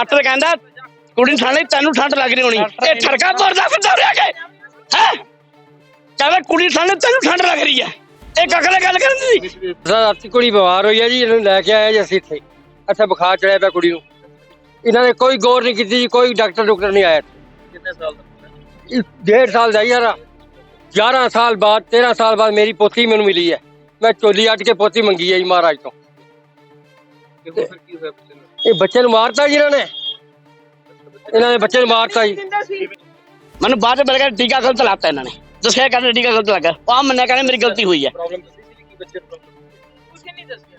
Doctor ਕਹਿੰਦਾ ਕੁੜੀ ਨੂੰ ਠੰਡ ਲੱਗੀ, ਤੈਨੂੰ ਠੰਡ ਲੱਗ ਰਹੀ ਹੋਣੀ। ਇਹ ਠਰਕਾ ਭਰਦਾ ਫਿਰਦਾ ਰਿਹਾ ਕੇ। ਹੈ? ਕਹਿੰਦਾ ਕੁੜੀ ਨੂੰ ਠੰਡ ਲੱਗੀ, ਤੈਨੂੰ ਠੰਡ ਲੱਗ ਰਹੀ ਹੈ। ਇਹ ਕੱਖ ਨਾਲ ਗੱਲ ਕਰਨ ਦੀ ਰਾਤੀ ਕੁੜੀ ਬਿਮਾਰ ਹੋਈ ਹੈ ਜੀ ਇਹਨੂੰ ਲੈ ਕੇ ਆਏ ਜੀ ਅਸੀਂ ਇੱਥੇ। ਇੱਥੇ ਬੁਖਾਰ ਚੜਿਆ ਪਿਆ ਕੁੜੀ ਨੂੰ। ਇਹਨਾਂ ਨੇ ਕੋਈ ਗੌਰ ਨਹੀਂ ਕੀਤੀ ਜੀ ਕੋਈ ਡਾਕਟਰ ਡਾਕਟਰ ਨਹੀਂ ਆਇਆ। ਕਿੰਨੇ ਸਾਲ ਦਾ ਇਹ ਡੇਢ ਸਾਲ ਦਾ ਯਾਰ। 11 ਸਾਲ ਬਾਅਦ 13 ਸਾਲ ਬਾਅਦ ਮੇਰੀ ਪੋਤੀ ਮੈਨੂੰ ਮਿਲੀ ਹੈ। ਮੈਂ ਚੋਲੀ ਅੱਟ ਕੇ ਪੋਤੀ ਮੰਗੀ ਹੈ ਜੀ ਮਹਾਰਾਜ ਤੋਂ। ਇਹ ਬੱਚੇ ਨੂੰ ਮਾਰਤਾ ਜੀ ਇਹਨਾਂ ਨੇ। ਇਹਨਾਂ ਨੇ ਬੱਚੇ ਨੂੰ ਮਾਰਤਾ ਜੀ। ਮੈਨੂੰ ਬਾਅਦ ਚ ਮਿਲ ਗਿਆ ਟੀਕਾ ਗਲਤ ਲਾਤਾ ਇਹਨਾਂ ਨੇ। ਦੱਸਿਆ ਕਹਿੰਦੇ ਟੀਕਾ ਗਲਤ ਲੱਗਾ? ਉਹ ਆ ਮੰਨਿਆ ਕਹਿੰਦੇ ਮੇਰੀ ਗਲਤੀ ਹੋਈ ਹੈ।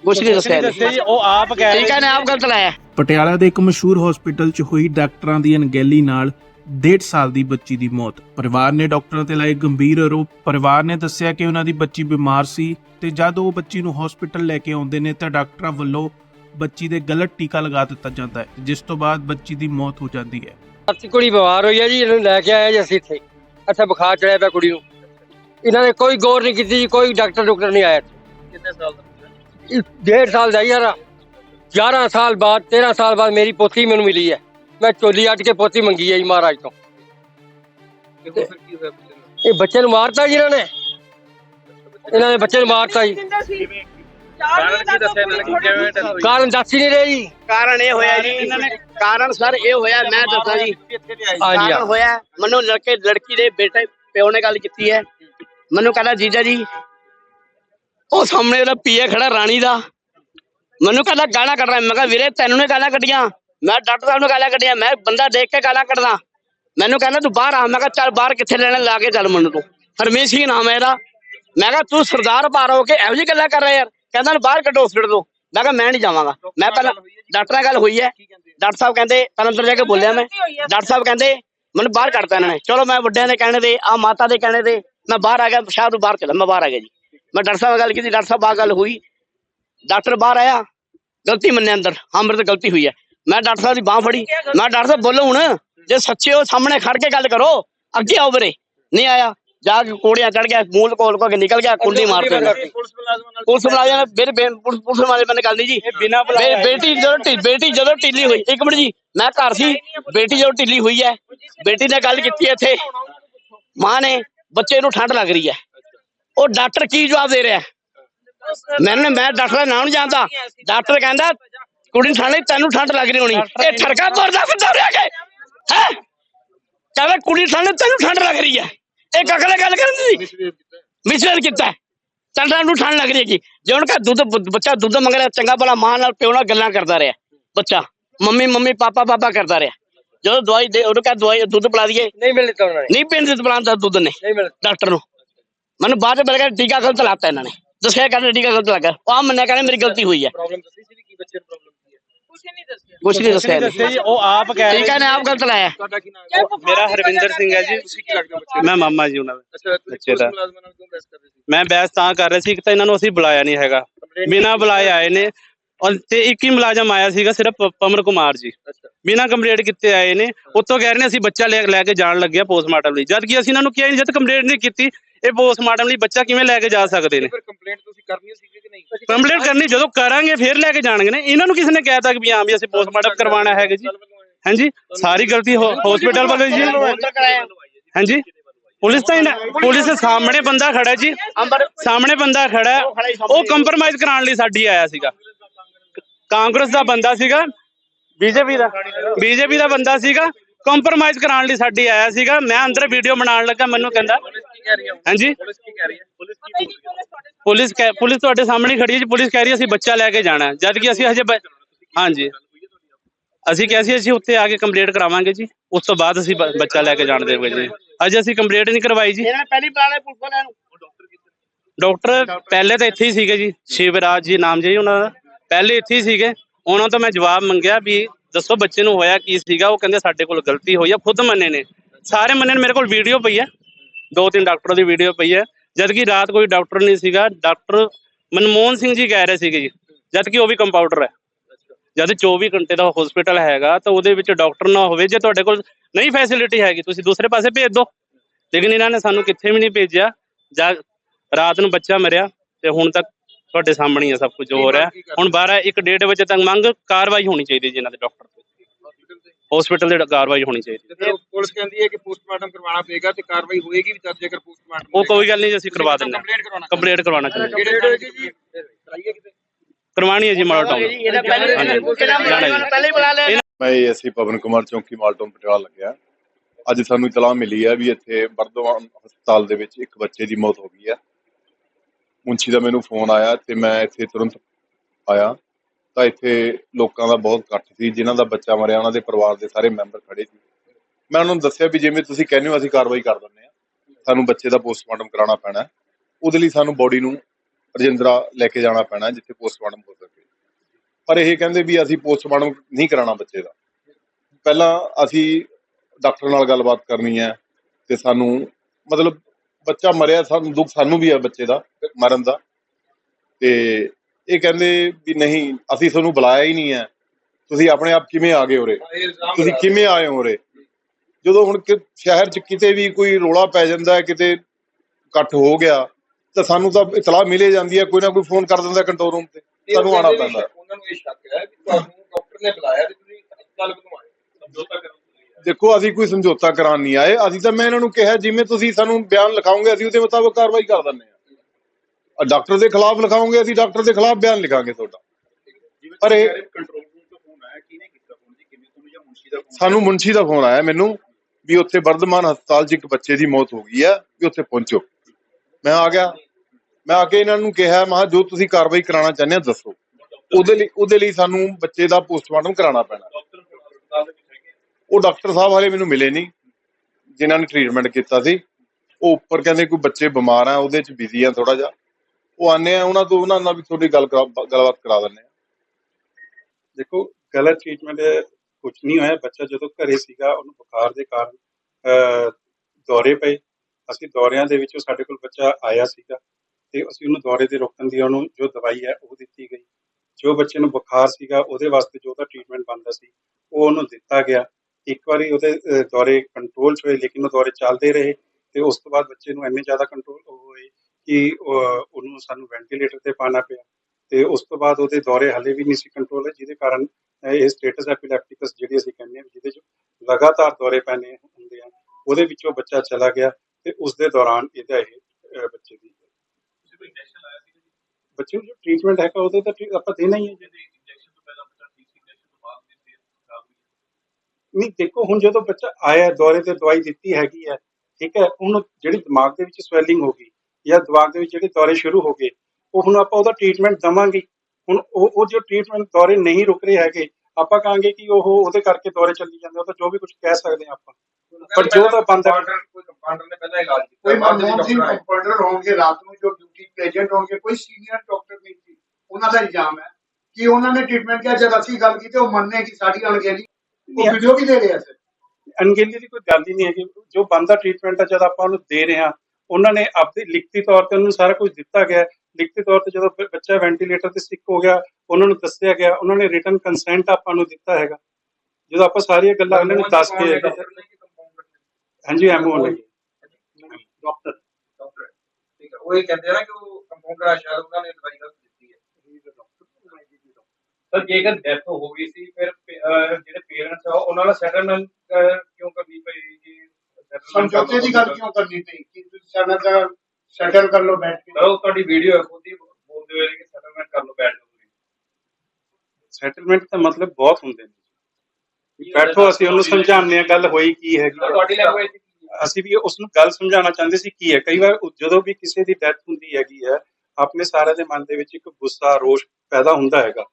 ਕੁਛ ਨਹੀਂ ਦੱਸਿਆ। ਜੀ ਉਹ ਆਪ ਕਹਿ ਟੀਕਾ ਨੇ ਆਪ ਗਲਤ ਲਾਇਆ। ਪਟਿਆਲਾ ਦੇ ਇੱਕ ਮਸ਼ਹੂਰ ਹਸਪੀਟਲ 'ਚ ਹੋਈ ਡਾਕਟਰਾਂ ਦੀ ਅਣਗਹਿਲੀ ਨਾਲ ਡੇਢ ਸਾਲ ਦੀ ਬੱਚੀ ਦੀ ਮੌਤ। ਪਰਿਵਾਰ ਨੇ ਡਾਕਟਰਾਂ ਤੇ ਲਾਏ ਗੰਭੀਰ ਆਰੋਪ। ਪਰਿਵਾਰ ਨੇ ਦੱਸਿਆ ਕਿ ਉਹਨਾਂ ਦੀ ਬੱਚੀ ਬਿਮਾਰ ਸੀ ਤੇ ਜਦ ਉਹ ਬੱਚੀ ਨੂੰ ਹਸਪੀਟਲ ਲੈ ਕੇ ਆਉਂਦੇ ਨੇ ਤਾਂ ਡਾਕਟਰਾਂ ਵੱਲੋਂ ਬੱਚੀ ਦੇ ਗਲਤ ਟੀਕਾ ਲਗਾ ਦਿੱਤਾ ਜਾਂਦਾ ਹੈ ਜਿਸ ਤੋਂ ਬਾਅਦ ਬੱਚੀ ਦੀ ਮੌਤ ਹੋ ਜਾਂਦੀ ਹੈ। ਰਾਤੀ ਕੁੜੀ ਬਿਮਾਰ ਹੋਈ ਹੈ ਜੀ ਇਹਨੂੰ ਲੈ ਕੇ ਆਏ ਜੀ ਅਸੀਂ ਇੱਥੇ। ਇੱਥੇ ਬੁਖਾਰ ਚੜਿਆ ਪਿਆ ਕੁੜੀ ਨੂੰ। ਇਹਨਾਂ ਨੇ ਕੋਈ ਗੌਰ ਨਹੀਂ ਕੀਤੀ ਜੀ ਕੋਈ ਡਾਕਟਰ ਡਾਕਟਰ ਨਹੀਂ ਆਇਆ ਕਿੰਨੇ ਸਾਲ ਦਾ ਬੱਚਾ ਇਹ ਡੇਢ ਸਾਲ ਦਾ ਯਾਰ। 11 ਸਾਲ ਬਾਅਦ 13 ਸਾਲ ਬਾਅਦ ਮੇਰੀ ਪੋਤੀ ਮੈਨੂੰ ਮਿਲੀ ਹੈ। ਮੈਂ ਚੋਲੀ ਅੱਟ ਕੇ ਪੋਤੀ ਮੰਗੀ ਹੈ ਜੀ ਮਹਾਰਾਜ ਤੋਂ। ਇਹ ਬੱਚੇ ਨੂੰ ਮਾਰਤਾ ਜੀ ਇਹਨਾਂ ਨੇ। ਇਹਨਾਂ ਨੇ ਬੱਚੇ ਨੂੰ ਮਾਰਤਾ ਜੀ। ਕਾਰਨ ਕੀ ਦੱਸਿਆ ਇਹਨਾਂ ਨੇ? ਕਿ ਕਿਵੇਂ ਡੈਥ ਹੋਈ ਕਾਰਨ ਦੱਸ ਹੀ ਨਹੀਂ ਰਹੇ ਜੀ। ਕਾਰਨ ਇਹ ਹੋਇਆ ਜੀ। ਕਾਰਨ ਸਰ ਇਹ ਹੋਇਆ ਮੈਂ ਦੱਸਾਂ ਜੀ। ਹਾਂਜੀ। ਕਾਰਨ ਹਾਂ। ਹੋਇਆ ਮੈਨੂੰ ਲੜਕੇ ਲੜਕੀ ਦੇ ਬੇਟੇ ਪਿਓ ਨੇ ਗੱਲ ਕੀਤੀ ਹੈ। ਮੈਨੂੰ ਕਹਿੰਦਾ ਜੀਜਾ ਜੀ ਉਹ ਸਾਹਮਣੇ ਉਹਦਾ ਪੀਏ ਖੜਾ ਰਾਣੀ ਦਾ। ਮੈਨੂੰ ਕਹਿੰਦਾ ਗਾਲਾਂ ਕੱਢ ਰਿਹਾ ਮੈਂ ਕਿਹਾ ਵੀਰੇ ਤੈਨੂੰ ਨੇ ਗਾਲਾਂ ਕੱਢੀਆਂ। ਮੈਂ ਡਾਕਟਰ ਸਾਹਿਬ ਨੂੰ ਗਾਲਾਂ ਕੱਢੀਆਂ। ਮੈਂ ਬੰਦਾ ਦੇਖ ਕੇ ਗਾਲਾਂ ਕੱਢਦਾ। ਮੈਨੂੰ ਕਹਿੰਦਾ ਤੂੰ ਬਾਹਰ ਆ। ਮੈਂ ਕਿਹਾ ਚੱਲ ਬਾਹਰ ਕਿੱਥੇ ਲੈਣਾ? ਲਾ ਕੇ ਚੱਲ ਮੈਨੂੰ ਤੂੰ ਹਰਮੀਤ ਸਿੰਘ ਨਾਮ ਹੈ ਇਹਦਾ। ਮੈਂ ਕਿਹਾ ਤੂੰ ਸਰਦਾਰ ਪਾਰ ਹੋ ਕੇ ਇਹੋ ਜਿਹੀ ਗੱਲਾਂ ਕਰ ਰਿਹਾ ਯਾਰ। ਕਹਿੰਦਾ ਨੂੰ ਬਾਹਰ ਕੱਢੋ ਹਸਪੀਟਲ ਤੋਂ। ਮੈਂ ਕਿਹਾ ਮੈਂ ਨਹੀਂ ਜਾਵਾਂਗਾ। ਮੈਂ ਪਹਿਲਾਂ ਡਾਕਟਰ ਨਾਲ ਗੱਲ ਹੋਈ ਹੈ। ਡਾਕਟਰ ਸਾਹਿਬ ਕਹਿੰਦੇ ਪਹਿਲਾਂ ਅੰਦਰ ਜਾ ਕੇ ਬੋਲਿਆ ਮੈਂ। ਡਾਕਟਰ ਸਾਹਿਬ ਕਹਿੰਦੇ ਮੈਨੂੰ ਬਾਹਰ ਕੱਢਤਾ ਇਹਨਾਂ ਨੇ। ਚਲੋ ਮੈਂ ਵੱਡਿਆਂ ਦੇ ਕਹਿਣੇ ਤੇ ਆ ਮਾਤਾ ਦੇ ਕਹਿਣੇ ਤੇ ਮੈਂ ਬਾਹਰ ਆ ਗਿਆ ਸ਼ਾਇਦ ਬਾਹਰ ਚਲਾ ਮੈਂ ਬਾਹਰ ਆ ਗਿਆ ਜੀ। ਮੈਂ ਡਾਕਟਰ ਸਾਹਿਬ ਨਾਲ ਗੱਲ ਕੀਤੀ ਡਾਕਟਰ ਸਾਹਿਬ ਆ ਗੱਲ ਹੋਈ। ਡਾਕਟਰ ਬਾਹਰ ਆਇਆ ਗਲਤੀ ਮੰਨੇ ਅੰਦਰ। ਹਾਂ ਮੇਰੇ ਤੋਂ ਗਲਤੀ ਹੋਈ ਹੈ। ਮੈਂ ਡਾਕਟਰ ਸਾਹਿਬ ਦੀ ਬਾਹ ਫੜੀ। ਮੈਂ ਡਾਕਟਰ ਸਾਹਿਬ ਬੋਲੋ ਹੁਣ। ਜੇ ਸੱਚੇ ਹੋ ਸਾਹਮਣੇ ਖੜ ਕੇ ਗੱਲ ਕਰੋ। ਅੱਗੇ ਆਓ ਵੀਰੇ। ਨਹੀਂ ਆਇਆ। ਜਾ ਕੇ ਕੋੜੀਆਂ ਚੜ ਗਿਆ ਮੂਲ ਕੋਲ ਕੋ ਕੇ ਨਿਕਲ ਗਿਆ ਕੁੰਡੀ ਮਾਰਤੇ ਨੇ ਪੁਲਿਸ ਮੁਲਾਜ਼ਮਾਂ ਨਾਲ ਪੁਲਿਸ ਮੁਲਾਜ਼ਮ ਨੇ ਮੇਰੇ ਬੇ- ਪੁਲਿਸ ਪੁਲਿਸ ਮੁਲਾਜ਼ਮ ਨੇ ਗੱਲ ਨਹੀਂ ਜੀ ਬਿਨਾਂ ਮੇਰੀ ਬੇਟੀ ਜਦੋਂ ਢੀ- ਬੇਟੀ ਜਦੋਂ ਢਿੱਲੀ ਹੋਈ ਇੱਕ ਮਿੰਟ ਜੀ ਮੈਂ ਘਰ ਸੀ ਬੇਟੀ ਜਦੋਂ ਢਿੱਲੀ ਹੋਈ ਹੈ ਬੇਟੀ ਨੇ ਗੱਲ ਕੀਤੀ ਹੈ ਇੱਥੇ ਮਾਂ ਨੇ ਬੱਚੇ ਨੂੰ ਠੰਡ ਲੱਗ ਰਹੀ ਹੈ ਉਹ ਡਾਕਟਰ ਕੀ ਜਵਾਬ ਦੇ ਰਿਹਾ ਹੈ? ਮੈਨੂੰ ਮੈਂ ਡਾਕਟਰ ਦਾ ਨਾਮ ਨਹੀਂ ਜਾਣਦਾ ਡਾਕਟਰ ਕਹਿੰਦਾ ਕੁੜੀ ਨੂੰ ਠੰਡ ਲੱਗੀ, ਤੈਨੂੰ ਠੰਡ ਲੱਗ ਰਹੀ ਹੋਣੀ ਇਹ ਠਰਕਾ ਭਰਦਾ ਫਿਰਦਾ ਰਿਹਾ ਕੇ ਹੈ ਕਹਿੰਦਾ ਕੁੜੀ ਨੂੰ ਠੰਡ ਲੱਗੀ, ਤੈਨੂੰ ਠੰਡ ਲੱਗ ਰਹੀ ਹੈ ਇਹ ਕੱਖ ਨਾਲ ਗੱਲ ਕਰਨ ਦੀ ਮਿਸਬੀਹੇਵ ਕੀਤਾ ਮਿਸਰ ਕੀਤਾ ਹੈ। ਚੱਲਦਾ ਨੂੰ ਠੰਡ ਲੱਗ ਰਹੀ ਹੈ ਕਿ ਜੇ ਉਹਨਾਂ ਕਾ ਦੁੱਧ ਬ- ਬੱਚਾ ਦੁੱਧ ਮੰਗ ਰਿਹਾ ਚੰਗਾ ਭਲਾ ਮਾਂ ਨਾਲ ਪਿਓ ਨਾਲ ਗੱਲਾਂ ਕਰਦਾ ਰਿਹਾ ਬੱਚਾ ਮੰਮੀ ਮੰਮੀ ਪਾਪਾ ਪਾਪਾ ਕਰਦਾ ਰਿਹਾ ਜਦੋਂ ਦਵਾਈ ਦੇ ਉਹਨੂੰ ਕਾ ਦਵਾਈ ਦੁੱਧ ਪਿਲਾ ਦਈਏ ਨਹੀਂ ਮਿਲ ਦਿੱਤਾ ਉਹਨਾਂ ਨੇ ਨਹੀਂ ਪੀਣ ਦਿੱਤ ਪਿਲਾਉਂਦਾ ਦੁੱਧ ਨੇ ਨਹੀਂ ਮਿਲ ਡਾਕਟਰ ਨੂੰ ਮੈਨੂੰ ਬਾਅਦ ਚ ਮਿਲ ਗਿਆ ਟੀਕਾ ਗਲਤ ਲਾਤਾ ਇਹਨਾਂ ਨੇ ਦੱਸਿਆ ਕਹਿੰਦੇ ਟੀਕਾ ਗਲਤ ਲੱਗਾ ਉਹ ਆ ਮੰਨਿਆ ਕਹਿੰਦੇ ਮੇਰੀ ਗਲਤੀ ਹੋਈ ਹੈ ਪ੍ਰੋਬਲਮ ਦੱਸੀ ਸੀ ਕਿ ਬੱਚੇ ਨੂੰ ਪ੍ਰੋਬਲਮ ਕੀ ਹੈ ਕੁਛ ਨਹੀਂ ਦੱਸਿਆ ਇਹਨੇ। ਜੀ ਉਹ ਆਪ ਕਹਿ ਟੀਕਾ ਨੇ ਆਪ ਗਲਤ ਲਾਇਆ। ਤੁਹਾਡਾ ਕੀ ਨਾਮ ਹੈ? ਮੇਰਾ ਹਰਵਿੰਦਰ ਸਿੰਘ ਹੈ ਜੀ ਤੁਸੀਂ ਕੀ ਲੱਗਦੇ ਹੋ ਬੱਚੇ? ਮੈਂ ਮਾਮਾ ਜੀ ਉਹਨਾਂ ਦਾ। ਅੱਛਾ ਤੁਸੀਂ ਬੱਚੇ ਪੁਲਿਸ ਦਾ। ਮੁਲਾਜ਼ਮਾਂ ਨਾਲ ਕਿਉਂ ਬਹਿਸ ਕਰ ਰਹੇ ਸੀ? ਮੈਂ ਬਹਿਸ ਤਾਂ ਕਰ ਰਿਹਾ ਸੀ ਕਿ ਤਾਂ ਇਹਨਾਂ ਨੂੰ ਅਸੀਂ ਬੁਲਾਇਆ ਨਹੀਂ ਹੈਗਾ। ਬਿਨਾਂ ਬੁਲਾਏ ਆਏ ਨੇ। ਔਰ ਤੇ ਇੱਕ ਹੀ ਮੁਲਾਜ਼ਮ ਆਇਆ ਸੀਗਾ ਸਿਰਫ ਪ- ਪਵਨ ਕੁਮਾਰ ਜੀ। ਅੱਛਾ। ਬਿਨਾਂ ਕੰਪਲੀਟ ਕੀਤੇ ਆਏ ਨੇ। ਉੱਤੋਂ ਕਹਿ ਰਹੇ ਨੇ ਅਸੀਂ ਬੱਚਾ ਲੈ ਲੈ ਕੇ ਜਾਣ ਲੱਗਿਆ ਪੋਸਟਮਾਰਟਮ ਲਈ। ਜਦ ਕਿ ਅਸੀਂ ਇਹਨਾਂ ਨੂੰ ਕਿਹਾ ਹੀ ਨਹੀਂ ਜਦ ਕੰਪਲੀਟ ਨਹੀਂ ਕੀਤੀ ਇਹ ਪੋਸਟਮਾਰਟਮ ਲਈ ਬੱਚਾ ਕਿਵੇਂ ਲੈ ਕੇ ਜਾ ਸਕਦੇ ਨੇ? ਫਿਰ ਕੰਪਲੇਂਟ ਤੁਸੀਂ ਕਰਨੀ ਸੀ ਕਿ ਨਹੀਂ? ਕੰਪਲੀਟ ਕਰਨੀ ਜਦੋਂ ਕਰਾਂਗੇ ਫਿਰ ਲੈ ਕੇ ਜਾਣਗੇ ਨੇ। ਇਹਨਾਂ ਨੂੰ ਕਿਸੇ ਨੇ ਕਹਿਤਾ ਕਿ ਵੀ ਹਾਂ ਵੀ ਅਸੀਂ ਪੋਸਟਮਾਰਟਮ ਕਰਵਾਉਣਾ ਹੈਗਾ ਜੀ। ਹਾਂਜੀ? ਸਾਰੀ ਗਲਤੀ ਹਸਪੀਟਲ ਵੱਲੋਂ ਜੀ। ਹਾਂਜੀ? ਪੁਲਿਸ ਤਾਂ ਇਹਨਾਂ- ਪੁਲਿਸ ਦੇ ਸਾਹਮਣੇ ਬੰਦਾ ਖੜਾ ਜੀ। ਸਾਹਮਣੇ ਬੰਦਾ ਖੜਾ। ਉਹ ਕੰਪਰਮਾਈਜ਼ ਕਰਾਉਣ ਲਈ ਸਾਡੀ ਆਇਆ ਸੀਗਾ। ਕਾਂਗਰਸ ਦਾ ਬੰਦਾ ਸੀਗਾ। ਬੀਜੇਪੀ ਦਾ। ਬੀਜੇਪੀ ਦਾ ਬੰਦਾ ਸੀਗਾ। ਕੰਪਰਮਾਈਜ਼ ਕਰਾਉਣ ਲਈ ਸਾਡੀ ਆਇਆ ਸੀਗਾ। ਮੈਂ ਅੰਦਰ ਵੀਡੀਓ ਬਣਾਉਣ ਲੱਗਾ ਮੈਨੂੰ ਕਹਿੰਦਾ। ਹਾਂਜੀ? ਪੁਲਿਸ ਕੀ ਕਹਿ ਰਹੀ ਹੈ ਪੁਲਿਸ ਤੁਹਾਡੇ ਸਾਹਮਣੇ ਖੜੀ ਹੈ ਜੀ। ਪੁਲਿਸ ਕਹਿ ਰਹੀ ਅਸੀਂ ਬੱਚਾ ਲੈ ਕੇ ਜਾਣਾ ਜਦ ਕਿ ਅਸੀਂ ਹਜੇ ਹਾਂਜੀ। ਅਸੀਂ ਕਿਹਾ ਸੀ ਅਸੀਂ ਉੱਥੇ ਆ ਕੇ ਕੰਪਲੀਟ ਕਰਾਵਾਂਗੇ ਜੀ। ਉਸ ਤੋਂ ਬਾਅਦ ਅਸੀਂ ਬੱਚਾ ਲੈ ਕੇ ਜਾਣ ਦੇਵਾਂਗੇ ਜੀ। ਅਜੇ ਅਸੀਂ ਕੰਪਲੀਟ ਨਹੀਂ ਕਰਵਾਈ ਜੀ। ਇਹਨਾਂ ਪਹਿਲੀ ਬੁਲਾ ਲਿਆ ਪੁਲਿਸ ਵਾਲਿਆਂ ਨੂੰ? ਡਾਕਟਰ ਪਹਿਲੇ ਤਾਂ ਇੱਥੇ ਹੀ ਸੀਗੇ ਜੀ। ਸ਼ਿਵਰਾਜ ਜੀ ਨਾਮ ਜੀ ਉਹਨਾਂ ਦਾ। ਪਹਿਲੇ ਇੱਥੇ ਹੀ ਸੀਗੇ। ਉਹਨਾਂ ਤੋਂ ਮੈਂ ਜਵਾਬ ਮੰਗਿਆ ਵੀ ਦੱਸੋ ਬੱਚੇ ਨੂੰ ਹੋਇਆ ਕੀ ਸੀਗਾ, ਉਹ ਕਹਿੰਦੇ ਸਾਡੇ ਕੋਲ ਗਲਤੀ ਹੋਈ ਆ, ਖੁਦ ਮੰਨੇ ਨੇ। ਸਾਰੇ ਮੰਨੇ ਨੇ, ਮੇਰੇ ਕੋਲ ਵੀਡੀਓ ਪਈ ਹੈ ਦੋ ਤਿੰਨ ਡਾਕਟਰਾਂ ਦੀ ਵੀਡੀਓ ਪਈ ਹੈ ਜਦ ਕਿ ਰਾਤ ਕੋਈ ਡਾਕਟਰ ਨਹੀਂ ਸੀਗਾ, ਡਾਕਟਰ ਮਨਮੋਹਨ ਸਿੰਘ ਜੀ ਕਹਿ ਰਹੇ ਸੀਗੇ ਜੀ। ਜਦ ਕਿ ਉਹ ਵੀ ਕੰਪਾਊਂਡਰ ਹੈ ਜਦ 24 ਘੰਟੇ ਦਾ ਹਸਪੀਟਲ ਹੈਗਾ, ਤਾਂ ਉਹਦੇ ਵਿੱਚ ਡਾਕਟਰ ਨਾ ਹੋਵੇ, ਜੇ ਤੁਹਾਡੇ ਕੋਲ ਨਹੀਂ ਫੈਸਿਲਿਟੀ ਹੈਗੀ, ਤੁਸੀਂ ਦੂਸਰੇ ਪਾਸੇ ਭੇਜ ਦਿਓ। ਲੇਕਿਨ ਇਹਨਾਂ ਨੇ ਸਾਨੂੰ ਕਿੱਥੇ ਵੀ ਨਹੀਂ ਭੇਜਿਆ। ਜਾਂ ਰਾਤ ਨੂੰ ਬੱਚਾ ਮਰਿਆ, ਤੇ ਹੁਣ ਤੱਕ ਤੁਹਾਡੇ ਸਾਹਮਣੇ ਹੀ ਹੈ ਸਭ ਕੁਝ ਹੋ। ਰਿਹਾ ਹੁਣ 12 1 ਡੇਢ ਵਜੇ ਤੱਕ ਮੰਗ ਕਾਰਵਾਈ ਹੋਣੀ ਚਾਹੀਦੀ ਜੀ ਇਹਨਾਂ ਦੇ ਡਾਕਟਰ ਤੇ। ਹਸਪੀਟਲ ਦੇ ਕਾਰਵਾਈ ਹੋਣੀ ਚਾਹੀਦੀ। ਫਿਰ ਪੁਲਿਸ ਕਹਿੰਦੀ ਹੈ ਕਿ ਪੋਸਟਮਾਰਟਮ ਕਰਵਾਉਣਾ ਪਏਗਾ ਤੇ ਕਾਰਵਾਈ ਹੋਏਗੀ ਵੀ ਤਦ ਜੇਕਰ ਪੋਸਟਮਾਰਟਮ ਉਹ ਕੋਈ ਗੱਲ ਨਹੀਂ ਜੀ ਅਸੀਂ ਕਰਵਾ ਦਿੰਦੇ ਹਾਂ। ਕੰਪਲੇਂਟ ਕਰਵਾਉਣਾ ਕੰਪਲੀਟ ਕਰਵਾਉਣਾ ਚਾਹੁੰਦੇ। ਕਿਹੜੇ ਥਾਣੇ 'ਚ ਜੀ। ਕਰਾਈਏ ਕਿਤੇ? ਕਰਵਾਣੀ ਹੈ ਜੀ ਮਾੜਾ ਟਾਊਨ ਇਹਦਾ ਪਹਿਲੇ ਕਿਹੜਾ ਜਾਣਾ ਪਹਿਲੇ ਹੀ ਬੁਲਾ ਲਿਆ। ਮੈਂ ਏਐਸਸੀ ਪਵਨ ਕੁਮਾਰ ਚੌਂਕੀ ਮਾਲਟੋਂ ਪਟਿਆਲਾ ਲੱਗਿਆ। ਅੱਜ ਸਾਨੂੰ ਇਤਲਾਹ ਮਿਲੀ ਹੈ ਵੀ ਇੱਥੇ ਬਰਦਵਾਨ ਹਸਪਤਾਲ ਦੇ ਵਿੱਚ ਇੱਕ ਬੱਚੇ ਦੀ ਮੌਤ ਹੋ ਗਈ ਹੈ। ਮੁੰਸ਼ੀ ਦਾ ਮੈਨੂੰ ਫੋਨ ਆਇਆ ਤੇ ਮੈਂ ਇੱਥੇ ਤੁਰੰਤ ਆਇਆ। ਤਾਂ ਇੱਥੇ ਲੋਕਾਂ ਦਾ ਬਹੁਤ ਇਕੱਠ ਸੀ, ਜਿਨ੍ਹਾਂ ਦਾ ਬੱਚਾ ਮਰਿਆ, ਉਹਨਾਂ ਦੇ ਪਰਿਵਾਰ ਦੇ ਸਾਰੇ ਮੈਂਬਰ ਖੜੇ ਸੀ। ਮੈਂ ਉਹਨਾਂ ਨੂੰ ਦੱਸਿਆ ਵੀ ਜਿਵੇਂ ਤੁਸੀਂ ਕਹਿੰਦੇ ਹੋ, ਅਸੀਂ ਕਾਰਵਾਈ ਕਰ ਦਿੰਦੇ ਹਾਂ। ਸਾਨੂੰ ਬੱਚੇ ਦਾ ਪੋਸਟਮਾਰਟਮ ਕਰਾਉਣਾ ਪੈਣਾ। ਉਹਦੇ ਲਈ ਸਾਨੂੰ ਬੋਡੀ ਨੂੰ ਰਜਿੰਦਰਾ ਲੈ ਕੇ ਜਾਣਾ ਪੈਣਾ, ਜਿੱਥੇ ਪੋਸਟਮਾਰਟਮ ਹੋ ਸਕੇ। ਪਰ ਇਹ ਕਹਿੰਦੇ ਵੀ ਅਸੀਂ ਪੋਸਟਮਾਰਟਮ ਨਹੀਂ ਕਰਾਉਣਾ ਬੱਚੇ ਦਾ। ਪਹਿਲਾਂ ਅਸੀਂ ਡਾਕਟਰ ਨਾਲ ਗੱਲਬਾਤ ਕਰਨੀ ਹੈ ਤੇ ਸਾਨੂੰ ਮਤਲਬ ਬੱਚਾ ਮਰਿਆ ਸਾਨੂੰ ਦੁੱਖ ਸਾਨੂੰ ਵੀ ਹੈ ਬੱਚੇ ਦਾ ਮਰਨ ਦਾ। ਤੇ ਇਹ ਕਹਿੰਦੇ ਵੀ ਨਹੀਂ ਅਸੀਂ ਤੁਹਾਨੂੰ ਬੁਲਾਇਆ ਹੀ ਨਹੀਂ ਹੈ। ਤੁਸੀਂ ਆਪਣੇ ਆਪ ਕਿਵੇਂ ਆ ਗਏ ਉਰੇ? ਤੁਸੀਂ ਕਿਵੇਂ ਆਏ ਹੋ ਉਰੇ? ਜਦੋਂ ਹੁਣ ਕਿ ਸ਼ਹਿਰ 'ਚ ਕਿਤੇ ਵੀ ਕੋਈ ਰੋਲਾ ਪੈ ਜਾਂਦਾ ਹੈ ਕਿਤੇ ਇਕੱਠ ਹੋ ਗਿਆ ਤਾਂ ਸਾਨੂੰ ਤਾਂ ਇਤਲਾਹ ਮਿਲੇ ਜਾਂਦੀ ਹੈ ਕੋਈ ਨਾ ਕੋਈ ਫੋਨ ਕਰ ਦਿੰਦਾ ਕੰਟਰੋਲ ਰੂਮ ਤੇ ਸਾਨੂੰ ਆਉਣਾ ਪੈਂਦਾ। ਉਹਨਾਂ ਨੂੰ ਇਹ ਸ਼ੱਕ ਹੈ ਕਿ ਤੁਹਾਨੂੰ ਡਾਕਟਰ ਨੇ ਬੁਲਾਇਆ ਤੇ ਤੁਸੀਂ ਹਸਪਤਾਲ ਕਿਉਂ ਆਏ ਸਮਝੌਤਾ ਕਰਨ ਦੇਖੋ, ਅਸੀਂ ਕੋਈ ਸਮਝੌਤਾ ਕਰਾਉਣ ਨਹੀਂ ਆਏ। ਅਸੀਂ ਤਾਂ, ਮੈਂ ਇਹਨਾਂ ਨੂੰ ਕਿਹਾ, ਜਿਵੇਂ ਤੁਸੀਂ ਸਾਨੂੰ ਬਿਆਨ ਲਿਖਾਓਗੇ, ਅਸੀਂ ਉਹਦੇ ਮੁਤਾਬਕ ਕਾਰਵਾਈ ਕਰ ਦਿੰਦੇ ਹਾਂ। ਡਾਕਟਰ ਦੇ ਖਿਲਾਫ ਲਿਖਾਓਗੇ, ਅਸੀਂ ਡਾਕਟਰ ਦੇ ਖਿਲਾਫ ਬਿਆਨ ਲਿਖਾਂਗੇ ਤੁਹਾਡਾ। ਪਰ ਇਹ ਕੰਟਰੋਲ ਰੂਮ ਤੋਂ ਫੋਨ ਆਇਆ ਕਿਹਨੇ ਕੀਤਾ ਫੋਨ ਜੀ ਕਿਵੇਂ ਤੁਹਾਨੂੰ ਜਾਂ ਮੁਨਸ਼ੀ ਦਾ phone ਸਾਨੂੰ ਮੁੰਸ਼ੀ ਦਾ ਫੋਨ ਆਇਆ ਮੈਨੂੰ, ਵੀ ਉੱਥੇ ਵਰਧਮਾਨ ਹਸਪਤਾਲ 'ਚ ਇੱਕ ਬੱਚੇ ਦੀ ਮੌਤ ਹੋ ਗਈ ਹੈ, ਵੀ ਉੱਥੇ ਪਹੁੰਚੋ। ਮੈਂ ਆ ਗਿਆ। ਮੈਂ ਆ ਕੇ ਇਹਨਾਂ ਨੂੰ ਕਿਹਾ, ਮੈਂ ਜੋ ਤੁਸੀਂ ਕਾਰਵਾਈ ਕਰਾਉਣਾ ਚਾਹੁੰਦੇ ਹੋ, ਦੱਸੋ। ਉਹਦੇ ਲਈ ਉਹਦੇ ਲਈ ਸਾਨੂੰ ਬੱਚੇ ਦਾ ਪੋਸਟਮਾਰਟਮ ਕਰਾਉਣਾ ਪੈਣਾ। ਉਹ ਡਾਕਟਰ ਸਾਹਿਬ ਵਾਲੇ ਮੈਨੂੰ ਮਿਲੇ ਨਹੀਂ, ਜਿਨ੍ਹਾਂ ਨੇ ਟ੍ਰੀਟਮੈਂਟ ਕੀਤਾ ਸੀ। ਉਹ ਉੱਪਰ ਕਹਿੰਦੇ ਕੋਈ ਬੱਚੇ ਬਿਮਾਰ ਆ, ਉਹਦੇ ਚ ਬਿਜ਼ੀ ਆ ਥੋੜਾ ਜਿਹਾ। ਉਹ ਆਨੇ ਆ, ਉਹਨਾਂ ਤੋਂ ਉਹਨਾਂ ਨਾਲ ਵੀ ਤੁਹਾਡੀ ਗੱਲ ਗੱਲਬਾਤ ਕਰਾ ਦਿੰਦੇ ਆ। ਦੇਖੋ, ਗਲਤ ਟ੍ਰੀਟਮੈਂਟ ਕੁਝ ਨਹੀਂ ਹੋਇਆ। ਬੱਚਾ ਜਦੋਂ ਘਰੇ ਸੀਗਾ, ਉਹਨੂੰ ਬੁਖਾਰ ਦੇ ਕਾਰਨ ਦੌਰੇ ਪਏ। ਅਸੀਂ ਦੌਰਿਆਂ ਦੇ ਵਿੱਚੋਂ ਸਾਡੇ ਕੋਲ ਬੱਚਾ ਆਇਆ ਸੀਗਾ ਤੇ ਅਸੀਂ ਉਹਨੂੰ ਦੌਰੇ ਦੇ ਰੋਕਣ ਦੀ ਉਹਨੂੰ ਜੋ ਦਵਾਈ ਹੈ, ਉਹ ਦਿੱਤੀ ਗਈ। ਜੋ ਬੱਚੇ ਨੂੰ ਬੁਖਾਰ ਸੀਗਾ, ਉਹਦੇ ਵਾਸਤੇ ਜੋ ਉਹਦਾ ਟ੍ਰੀਟਮੈਂਟ ਬਣਦਾ ਸੀ, ਉਹ ਉਹਨੂੰ ਦਿੱਤਾ ਗਿਆ। ਇੱਕ ਵਾਰੀ ਉਹਦੇ ਦੌਰੇ ਕੰਟਰੋਲ 'ਚ ਹੋਏ ਲੇਕਿਨ ਉਹ ਦੌਰੇ ਚੱਲਦੇ ਰਹੇ ਤੇ ਉਸ ਤੋਂ ਬਾਅਦ ਬੱਚੇ ਨੂੰ ਇੰਨੇ ਜ਼ਿਆਦਾ ਕੰਟਰੋਲ ਹੋਏ ਕਿ ਉਹ- ਉਹਨੂੰ ਸਾਨੂੰ ਵੈਂਟੀਲੇਟਰ ਤੇ ਪਾਣਾ ਪਿਆ। ਤੇ ਉਸ ਤੋਂ ਬਾਅਦ ਉਹਦੇ ਦੌਰੇ ਹਲੇ ਵੀ ਨਹੀਂ ਸੀ ਕੰਟਰੋਲ ਹੈ ਜਿਹਦੇ ਕਾਰਨ ਇਹ ਸਟੇਟਸ ਐਪੀਲੈਪਟਿਕਸ ਜਿਹੜੀ ਅਸੀਂ ਕਹਿੰਦੇ ਹਾਂ ਜਿਹਦੇ 'ਚ ਲਗਾਤਾਰ ਦੌਰੇ ਪੈਣੇ ਹੁੰਦੇ ਆ ਉਹਦੇ ਵਿੱਚੋਂ ਬੱਚਾ ਚਲਾ ਗਿਆ ਤੇ ਉਸ ਦੇ ਦੌਰਾਨ ਇਹਦਾ ਇਹ ਬੱਚੇ ਦੀ ਜੀ ਬੱਚੇ ਨੂੰ ਜੋ ਟ੍ਰੀਟਮੈਂਟ ਹੈਗਾ ਉਹਦੇ ਤਾਂ ਆਪਾਂ ਦੇਣਾ ਹੀ ਹੈ ਜਿਹਦੇ ਇੰਜੈਕਸ਼ਨ ਤੋਂ ਪਹਿਲਾਂ ਬੱਚਾ ਠੀਕ ਸੀ ਇੰਜੈਕਸ਼ਨ ਤੋਂ ਬਾਅਦ ਦੀ ਸਿਹਤ ਖਰਾਬ ਹੋਈ ਨਹੀਂ ਦੇਖੋ ਹੁਣ ਜਦੋਂ ਬੱਚਾ ਆਇਆ ਹੈ, ਦੌਰੇ ਤੇ ਦਵਾਈ ਦਿੱਤੀ ਹੈਗੀ ਹੈ ਠੀਕ ਹੈ ਉਹਨੂੰ ਜਿਹੜੀ ਦਿਮਾਗ ਦੇ ਵਿੱਚ ਸਵੈਲਿੰਗ ਹੋ ਗਈ ਜਾਂ ਦਿਮਾਗ ਦੇ ਵਿੱਚ ਜਿਹੜੇ ਦੌਰੇ ਸ਼ੁਰੂ ਹੋ ਗਏ ਉਹ ਹੁਣ ਆਪਾਂ ਉਹਦਾ ਟ੍ਰੀਟਮੈਂਟ ਦਵਾਂਗੇ। ਹੁਣ ਉਹ ਉਹ ਜੋ ਟ੍ਰੀਟਮੈਂਟ ਦੌਰੇ ਨਹੀਂ ਰੁਕ ਰਹੇ ਹੈਗੇ ਆਪਾਂ ਕਹਾਂਗੇ ਕਿ ਉਹ ਉਹਦੇ ਕਰਕੇ ਦੌਰੇ ਚੱਲੀ ਜਾਂਦੇ ਉਹ ਤਾਂ ਜੋ ਵੀ ਕੁਝ ਕਹਿ ਸਕਦੇ ਹਾਂ ਆਪਾਂ। ਪਰ ਜੋ ਤਾਂ ਬੰਦ ਹੈ ਕੰਪਾਊਂਡਰ ਕੋਈ ਕੰਪਾਊਂਡਰ ਨੇ ਪਹਿਲਾਂ ਇਲਾਜ ਕੀਤਾ। ਕੋਈ ਬਾਅਦ ਵਿੱਚ ਮਨਮੋਹਨ ਸਿੰਘ ਡਾਕਟਰ ਆਏ। ਕੰਪਾਊਂਡਰ ਹੋਣਗੇ ਰਾਤ ਨੂੰ ਜੋ ਡਿਊਟੀ ਪੇਸ਼ੈਂਟ ਹੋਣਗੇ ਕੋਈ ਸੀਨੀਅਰ ਡਾਕਟਰ ਨਹੀਂ ਸੀ। ਉਹਨਾਂ ਦਾ ਇਲਜ਼ਾਮ ਹੈ ਕਿ ਉਹਨਾਂ ਨੇ ਟ੍ਰੀਟਮੈਂਟ ਕਿਹਾ ਜਦ ਅਸੀਂ ਗੱਲ ਕੀਤੀ ਉਹ ਮੰਨੇ ਕਿ ਸਾਡੀ ਅਣਗਹਿਲੀ ਉਹ ਵੀਡੀਓ ਵੀ ਦੇ ਰਹੇ ਆ ਸਰ ਅਣਗਹਿਲੀ ਦੀ ਕੋਈ ਗੱਲ ਹੀ ਨਹੀਂ ਹੈਗੀ। ਜੋ ਬੰਦਾ ਟ੍ਰੀਟਮੈਂਟ ਹੈ ਜਦ ਆਪਾਂ ਉਹਨੂੰ ਦੇ ਰਹੇ ਹਾਂ ਉਹਨਾਂ ਨੇ ਆਪਣੀ ਲਿਖਤੀ ਤੌਰ ਤੇ ਉਹਨੂੰ ਸਾਰਾ ਕੁਝ ਦਿੱਤਾ ਗਿਆ। ਹੈ। ਲਿਖਤੀ ਤੌਰ ਤੇ ਜਦੋਂ ਬੱਚਾ ਵੈਂਟੀਲੇਟਰ ਤੇ ਸਿੱਕ ਹੋ ਗਿਆ ਉਹਨਾਂ ਨੂੰ ਦੱਸਿਆ ਗਿਆ ਉਹਨਾਂ ਨੇ ਰਿਟਨ ਕੰਸੈਂਟ ਆਪਾਂ ਨੂੰ ਦਿੱਤਾ ਹੈਗਾ। ਜਦੋਂ ਆਪਾਂ ਸਾਰੀਆਂ ਗੱਲਾਂ ਉਹਨਾਂ ਨੂੰ ਦੱਸ ਕੇ ਕਿ ਨੇ ਹਾਂਜੀ ਐਮਓ ਨੇ। ਡਾਕਟਰ। ਡਾਕਟਰ। ਠੀਕ ਹੈ ਉਹ ਇਹ ਕਹਿੰਦੇ ਆ ਨਾ ਕਿ ਉਹ ਕੰਪਾਊਂਡਰ ਆ ਸ਼ਾਇਦ ਉਹਨਾਂ ਨੇ ਦਵਾਈ ਗਲਤ ਦਿੱਤੀ ਹੈ ਸਰ ਜੇਕਰ ਡੈਥ ਹੋ ਗਈ ਸੀ ਫਿਰ ਜਿਹੜੇ ਪੇਰੈਂਟਸ ਆ ਉਹਨਾਂ ਨਾਲ ਸੈਟਲਮੈਂਟ ਕਿਉਂ ਕਰਨੀ ਪਈ ਜੀ? ਸਮਝੌਤੇ ਦੀ ਗੱਲ ਕਿਉਂ ਕਰਨੀ ਪਈ? ਕਿ ਤੁਸੀਂ ਸਾਡਾ ਦਾ ਸੈਟਲ ਕਰ ਲਓ ਬੈਠ ਕੇ। ਉਹ ਤੁਹਾਡੀ ਵੀਡੀਓ ਹੈ ਖੁਦ ਹੀ ਬੋਲਦੇ ਹੋਏ ਕਿ ਸੈਟਲਮੈਂਟ ਕਰ ਲਓ ਬੈਠ ਕੇ ਸੈਟਲਮੈਂਟ ਦਾ ਮਤਲਬ ਬਹੁਤ ਹੁੰਦੇ ਨੇ। ਬੈਠੋ ਅਸੀਂ ਉਹਨੂੰ ਸਮਝਾਉਂਦੇ ਹਾਂ ਗੱਲ ਹੋਈ ਕੀ ਹੈਗੀ ਸਰ, ਤੁਹਾਡੀ ਲੈਂਗੁਏਜ ਅਸੀਂ ਵੀ ਉਸ ਨੂੰ ਗੱਲ ਸਮਝਾਉਣਾ ਚਾਹੁੰਦੇ ਸੀ ਕੀ ਹੈ। ਕਈ ਵਾਰ ਜਦੋਂ ਵੀ ਕਿਸੇ ਦੀ ਡੈਥ ਹੁੰਦੀ ਹੈਗੀ ਹੈ ਆਪਣੇ ਸਾਰਿਆਂ ਦੇ ਮਨ ਦੇ ਵਿੱਚ ਇੱਕ ਗੁੱਸਾ ਰੋਸ਼ ਪੈਦਾ ਹੁੰਦਾ ਹੈਗਾ।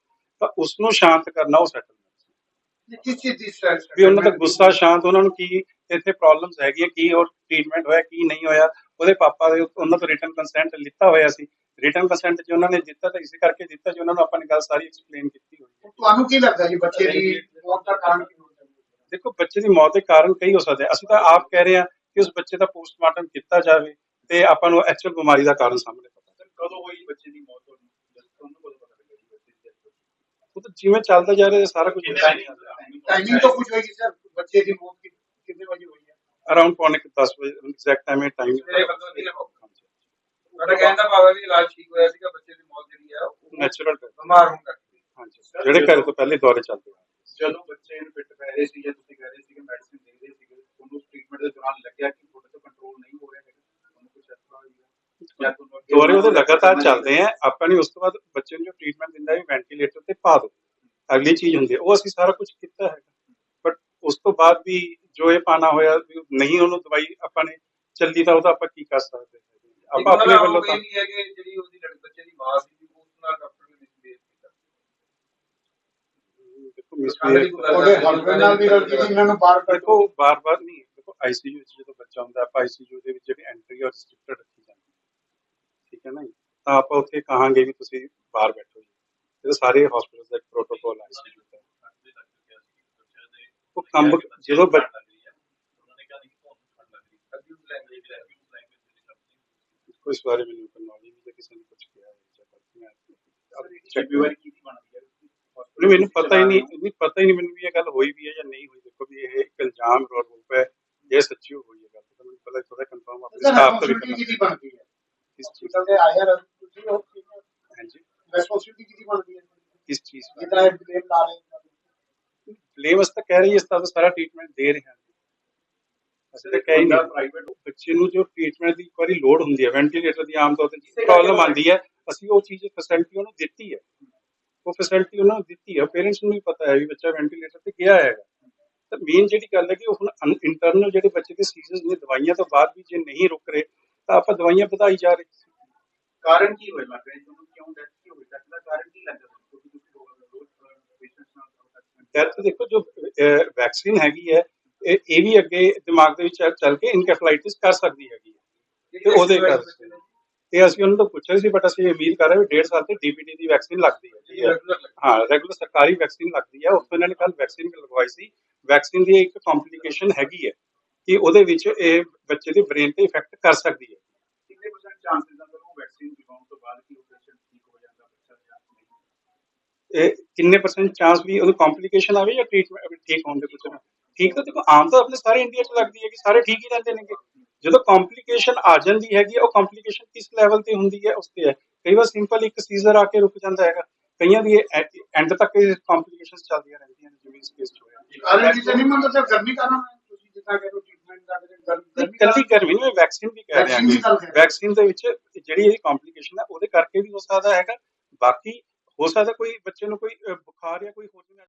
ਤਾਂ ਉਸ ਨੂੰ ਸ਼ਾਂਤ ਕਰਨਾ ਉਹ ਸੈਟਲਮੈਂਟ ਕਿਸ ਚੀਜ਼ ਦੀ ਵੀ ਉਹਨਾਂ ਦਾ ਗੁੱਸਾ ਸ਼ਾਂਤ ਉਹਨਾਂ ਨੂੰ ਕੀ ਇੱਥੇ ਪ੍ਰੋਬਲਮਸ ਹੈਗੀਆਂ ਕੀ ਹੋਰ ਟ੍ਰੀਟਮੈਂਟ ਹੋਇਆ ਕੀ ਨਹੀਂ ਹੋਇਆ। ਉਹਦੇ ਪਾਪਾ ਦੇ ਉਹਨਾਂ ਤੋਂ ਰਿਟਨ ਕੰਸੈਂਟ ਲਿੱਤਾ ਹੋਇਆ ਸੀ। ਰਿਟਨ ਕੰਸੈਂਟ ਜੇ ਉਹਨਾਂ ਨੇ ਦਿੱਤਾ ਤਾਂ ਇਸੇ ਕਰਕੇ ਦਿੱਤਾ ਜੀ ਉਹਨਾਂ ਨੂੰ ਆਪਾਂ ਨੇ ਗੱਲ ਸਾਰੀ ਐਕਸਪਲੇਨ ਕੀਤੀ ਹੋਈ ਹੈ। ਤੁਹਾਨੂੰ ਕੀ ਲੱਗਦਾ ਜੀ ਬੱਚੇ ਦੀ ਮੌਤ ਦਾ ਕਾਰਨ ਕੀ ਹੋ ਸਕਦਾ ਦੇਖੋ ਬੱਚੇ ਦੀ ਮੌਤ ਦੇ ਕਾਰਨ ਕਈ ਹੋ ਸਕਦੇ ਅਸੀਂ ਤਾਂ ਆਪ ਕਹਿ ਰਹੇ ਹਾਂ ਕਿ ਉਸ ਬੱਚੇ ਦਾ ਪੋਸਟਮਾਰਟਮ ਕੀਤਾ ਜਾਵੇ ਤੇ ਆਪਾਂ ਨੂੰ ਐਕਚੁਅਲ ਬਿਮਾਰੀ ਦਾ ਕਾਰਨ ਸਾਹਮਣੇ ਪਤਾ। ਚੱਲੇ ਕਦੋਂ ਹੋਈ ਬੱਚੇ ਦੀ ਮੌਤ ਹੋਣੀ ਤੁਹਾਨੂੰ ਕਦੋਂ ਪਤਾ ਲੱਗਾ ਜੀ ਬੱਚੇ ਦੀ death ਹੋਈ? ਉਹ ਤਾਂ ਜਿਵੇਂ ਚੱਲਦਾ ਜਾ ਰਿਹਾ ਸਾਰਾ ਕੁਝ ਟਾਈਮਿੰਗ ਤਾਂ ਕੁਝ ਹੋਏਗੀ ਸਰ ਬੱਚੇ ਦੀ ਮੌਤ ਕਿ- ਕਿੰਨੇ ਵਜੇ ਹੋਈ ਹੈ ਅਰਾਊਂਡ ਪੌਣੇ 10 ਵਜੇ ਐਗਜ਼ੈਕਟ ਟਾਈਮ ਹੈ ਟਾਈਮ ਸਵੇਰੇ ਬੰਦਾ ਕਿੰਨੇ ਵਜੇ? ਤੁਹਾਡਾ ਕਹਿਣ ਦਾ ਭਾਵ ਹੈ ਵੀ ਇਲਾਜ ਠੀਕ ਹੋਇਆ ਸੀਗਾ ਬੱਚੇ ਦੀ ਮੌਤ ਜਿਹੜੀ ਹੈ ਉਹ ਨੈਚੁਰਲ ਬਿਮਾਰ ਹੋਣ ਕਰਕੇ ਹਾਂਜੀ ਜਿਹੜੇ ਘਰ ਤੋਂ ਪਹਿਲੇ ਦੌਰੇ ਚੱਲਦੇ ਆ ਜਦੋਂ ਬੱਚੇ ਨੂੰ ਫਿੱਟ ਪੈ ਰਹੇ ਸੀ ਜਾਂ ਤੁਸੀਂ ਕਹਿ ਰਹੇ ਸੀ ਕਿ ਮੈਡੀਸਿਨ ਦੇ ਰਹੇ ਸੀਗੇ ਤੁਹਾਨੂੰ ਟ੍ਰੀਟਮੈਂਟ ਦੇ ਦੌਰਾਨ ਲੱਗਿਆ ਕਿ ਤੁਹਾਡੇ ਤੋਂ ਕੰਟਰੋਲ ਨਹੀਂ ਹੋ ਰਿਹਾ ਹੈਗਾ ਤੁਹਾਨੂੰ ਕੁਝ ਇਸ ਤਰ੍ਹਾਂ ਹੋਇਆ ਜਾਂ ਦੌਰੇ ਉਹਦੇ ਦਾ ਲਗਾਤਾਰ ਚੱਲਦੇ ਆ ਆਪਾਂ ਨੇ ਉਸ ਤੋਂ ਬਾਅਦ ਬੱਚੇ ਨੂੰ ਜੋ ਟ੍ਰੀਟਮੈਂਟ ਦਿੰਦਾ ਹੈ ਵੈਂਟੀਲੇਟਰ ਤੇ ਪਾ ਦੋ। ਅਗਲੀ ਚੀਜ਼ ਹੁੰਦੀ ਹੈ ਉਹ ਅਸੀਂ ਸਾਰਾ ਕੁਝ ਕੀਤਾ ਹੈਗਾ। ਬਟ ਉਸ ਤੋਂ ਬਾਅਦ ਵੀ ਜੋ ਇਹ ਪਾਣਾ ਹੋਇਆ ਵੀ ਨਹੀਂ ਉਹਨੂੰ ਦਵਾਈ ਆਪਾਂ ਨੇ ਚੱਲੀ ਤਾਂ ਉਹਦਾ ਆਪਾਂ ਕੀ ਕਰ ਸਕਦੇ ਆਪਾਂ ਆਪਣੇ ਵੱਲੋਂ ਤਾਂ ਨਹੀਂ ਹੈ ਕਿ ਜਿਹੜੀ ਉਹਦੀ ਲੜਕੀ ਬੱਚੇ ਦੀ ਮਾਂ ਸੀ ਉਸ ਨਾਲ ਡਾਕਟਰ ਨੇ ਮਿਸਬੀਹੇਵ ਕੀਤਾ। ਦੇਖੋ misbehave ਉਹਦੇ ਹਸਬੰਡ ਨਾਲ ਵੀ ਰਲ ਕੇ ਇਹਨਾਂ ਨੂੰ ਬਾਹਰ ਕੱਢੋ ਬਾਰ-ਬਾਰ ਨਹੀਂ ਦੇਖੋ ਆਈਸੀਯੂ ਵਿੱਚ ਜਦੋਂ ਬੱਚਾ ਹੁੰਦਾ ਆਪਾਂ ਆਈਸੀਯੂ ਦੇ ਵਿੱਚ ਜਿਹੜੀ ਐਂਟਰੀ ਔਰ ਰਿਸਟ੍ਰਿਕਟਡ ਰੱਖੀ ਜਾਂਦੀ ਹੈ ਠੀਕ ਹੈ ਨਾ ਜੀ ਤਾਂ ਆਪਾਂ ਉੱਥੇ ਕਹਾਂਗੇ ਵੀ ਤੁਸੀਂ ਬਾਹਰ ਬੈਠੋ ਜੀ ਇਹ ਤਾਂ ਸਾਰੇ ਹਸਪੀਟਲ ਦਾ ਇੱਕ ਪ੍ਰੋਟੋਕੋਲ ਹੈ ਆਈਸੀਯੂ ਦਾ ਉਹ ਕੰਮ ਜਦੋਂ ਬੱਚ- ਕੋਈ ਇਸ ਬਾਰੇ ਮੈਨੂੰ ਕੋਈ knowledge ਨਹੀਂ ਹੈ ਕਿਸੇ ਨੇ ਕੁਝ ਕਿਹਾ ਹੈ ਜਾਂ ਬਾਕੀ ਮੈਂ ਚੈੱਕ ਨਹੀਂ ਮੈਨੂੰ ਪਤਾ ਹੀ ਨਹੀਂ ਨਹੀਂ ਪਤਾ ਹੀ ਨਹੀਂ ਮੈਨੂੰ ਵੀ ਇਹ ਗੱਲ ਹੋਈ ਵੀ ਹੈ ਜਾਂ ਨਹੀਂ ਹੋਈ ਦੇਖੋ ਵੀ ਇਹ ਇੱਕ ਇਲਜ਼ਾਮ ਰੋਲ ਰੂਪ ਹੈ ਇਹ ਸੱਚੀ ਹੋਈ ਹੈ ਗੱਲ ਤਾਂ ਮੈਨੂੰ ਪਤਾ ਥੋੜਾ ਕਨਫਰਮ ਆਪਣੇ ਸਟਾਫ ਤੋਂ ਵੀ ਕਰਨਾ ਕਿਹਦੀ ਬਣਦੀ ਹੈ ਕਿਸ ਚੀਜ਼ ਦੇ ਆਇਆ ਤੁਸੀਂ ਉਹ ਹਾਂਜੀ। ਰਿਸਪੌਂਸਿਬਿਲਟੀ ਕਿਹਦੀ ਬਣਦੀ ਹੈ? ਕਿਸ ਚੀਜ਼ ਜਿੱਦਾਂ ਇਹ ਬਲੇਮ ਲਾ ਰਹੇ ਬਲੇਮ ਅਸ ਤਾਂ ਕਹਿ ਰਹੀ ਹੈ ਇਸ ਤਰ੍ਹਾਂ ਦਾ ਸਾਰਾ ਟ੍ਰੀਟਮੈਂਟ ਦੇ ਰਹੇ ਹਾਂ। ਅਸੀਂ ਤਾਂ ਕਹਿ ਨਹੀਂ ਪ੍ਰਾਈਵੇਟ ਬੱਚੇ ਨੂੰ ਜੋ ਟ੍ਰੀਟਮੈਂਟ ਦੀ ਇੱਕ ਵਾਰੀ ਲੋੜ ਹੁੰਦੀ ਹੈ ਵੈਂਟੀਲੇਟਰ ਦੀ ਆਮ ਤੌਰ ਤੇ ਪ੍ਰੋਬਲਮ ਆਉਂਦੀ ਹੈ ਅਸੀਂ ਉਹ ਚੀਜ਼ ਫੈਸਿਲਿਟੀ ਉਹਨੂੰ ਦਿੱਤੀ ਹੈ। ਉਹ ਫੈਸਿਲਿਟੀ ਉਹਨਾਂ ਨੂੰ ਦਿੱਤੀ ਹੈ। ਪੇਰੈਂਟਸ ਨੂੰ ਵੀ ਪਤਾ ਹੈ ਵੀ ਬੱਚਾ ਵੈਂਟੀਲੇਟਰ ਤੇ ਗਿਆ ਹੈਗਾ। ਤਾਂ ਮੇਨ ਜਿਹੜੀ ਗੱਲ ਹੈ ਕਿ ਉਹ ਹੁਣ ਇੰਟਰਨਲ ਜਿਹੜੇ ਬੱਚੇ ਦੇ ਸੀਜ਼ਨਸ ਨੇ ਦਵਾਈਆਂ ਤੋਂ ਬਾਅਦ ਵੀ ਜੇ ਨਹੀਂ ਰੁਕ ਰਹੇ ਤਾਂ ਆਪਾਂ ਦਵਾਈਆਂ ਵਧਾਈ ਜਾ ਰਹੇ ਕਾਰਨ ਕੀ ਹੋਇਆ? ਲੱਗ ਰਿਹਾ ਤੁਹਾਨੂੰ ਕਿਉਂ ਡੈਥ ਕੀ ਹੋਈ? ਡੈਥ ਦਾ ਕਾਰਨ ਕੀ ਲੱਗਦਾ ਕਿਉਂਕਿ ਤੁਸੀਂ ਰੋਜ਼ ਪੇਸ਼ੈਂਟਸ ਨਾਲ ਡੈਥ ਦੇਖੋ ਜੋ ਵੈਕਸੀਨ ਹੈਗੀ ਹੈ ਇਹ ਵੀ ਅੱਗੇ ਦਿਮਾਗ ਦੇ ਵਿੱਚ ਚੱਲ- ਕੇ ਇਨਕੈਫਲਾਈਟਿਸ ਕਰ ਸਕਦੀ ਹੈਗੀ ਹੈ। ਤੇ ਉਹਦੇ ਕਰ ਤੇ ਅਸੀਂ ਉਹਨਾਂ ਤੋਂ ਪੁੱਛਿਆ ਸੀ ਬਟ ਅਸੀਂ ਉਮੀਦ ਕਰ ਰਹੇ ਹਾਂ ਵੀ ਡੇਢ ਸਾਲ ਤੇ ਡੀਪੀਟੀ ਦੀ ਵੈਕਸੀਨ ਲੱਗਦੀ ਹੈ। ਹਾਂ। ਰੈਗੂਲਰ ਸਰਕਾਰੀ ਵੈਕਸੀਨ ਲੱਗਦੀ ਹੈ। ਉੱਥੋਂ ਇਹਨਾਂ ਨੇ ਕੱਲ ਵੈਕਸੀਨ ਲਗਵਾਈ ਸੀ। ਵੈਕਸੀਨ ਦੀ ਇੱਕ ਕੰਪਲਿਕੇਸ਼ਨ ਹੈਗੀ ਹੈ। ਕਿ ਉਹਦੇ ਵਿੱਚ ਇਹ ਬੱਚੇ ਦੇ ਬ੍ਰੇਨ ਤੇ ਇਫੈਕਟ ਕਰ ਸਕਦੀ ਹੈ। ਕਿੰਨੇ ਪਰਸੈਂਟ ਚਾਂਸਸ ਅੰਦਰ ਉਹ ਵੈਕਸੀਨ ਲਗਾਉਣ ਤੋਂ ਬਾਅਦ ਕਿ ਉਹ ਪੇਸ਼ੈਂਟ ਠੀਕ ਹੋ ਜਾਂਦਾ ਬੱਚਾ ਜਾਂ ਨਹੀਂ ਇਹ ਕਿੰਨੇ ਪਰਸੈਂਟ ਚਾਂਸ ਵੀ ਉਹਨੂੰ ਕੰਪਲਿਕੇਸ਼ਨ ਆਵੇ ਜਾਂ ਟ੍ਰੀਟਮੈਂਟ ਠੀਕ ਹੋਣ ਦੇ ਕੁਝ ਠੀਕ ਤਾਂ ਦੇਖੋ ਆਮ ਤਾਂ ਆਪਣੇ ਸਾਰੇ ਇੰਡੀਆ 'ਚ ਲੱਗਦੀ ਹੈ ਕਿ ਸਾਰੇ ਠੀਕ ਹੀ ਰਹਿੰਦੇ ਨੇਗੇ। ਜਦੋਂ ਕੰਪਲਿਕੇਸ਼ਨ ਆ ਜਾਂਦੀ ਹੈਗੀ ਉਹ ਕੰਪਲਿਕੇਸ਼ਨ ਕਿਸ ਲੈਵਲ ਤੇ ਹੁੰਦੀ ਹੈ ਉਸ ਤੇ ਹੈ। ਕਈ ਵਾਰ ਸਿੰਪਲ ਇੱਕ ਸੀਜ਼ਰ ਆ ਕੇ ਰੁਕ ਜਾਂਦਾ ਹੈਗਾ। ਕਈਆਂ ਦੀ ਐਂਡ ਤੱਕ ਇਹ ਕੰਪਲਿਕੇਸ਼ਨਸ ਚੱਲਦੀਆਂ ਰਹਿੰਦੀਆਂ ਨੇ ਜਿਵੇਂ ਇਸ ਕੇਸ 'ਚ ਹੋਇਆ। ਕਾਰਨ ਜਿੱਦਾਂ ਨਹੀਂ ਮੰਨਦਾ ਤਾਂ ਗਰਮੀ ਕਾਰਨ। ਤੁਸੀਂ ਜਿੱਦਾਂ ਕਹਿੰਦੇ ਕੱਲੀ ਗਰਮੀ ਨਹੀਂ ਵੈਕਸੀਨ ਵੀ ਕਹਿ Vaccine ਦੀ ਗੱਲ ਰਹੇ ਹੈ। ਹਾਂ ਵੈਕਸੀਨ ਦੇ ਵਿੱਚ ਜਿਹੜੀ ਇਹ ਕੰਪਲਿਕੇਸ਼ਨ ਹੈ ਉਹਦੇ ਕਰਕੇ ਵੀ ਹੋ ਸਕਦਾ ਹੈਗਾ ਬਾਕੀ ਹੋ ਸਕਦਾ ਕੋਈ ਬੱਚੇ ਨੂੰ ਕੋਈ ਬੁਖਾਰ ਜਾਂ ਕੋਈ ਹੋਰ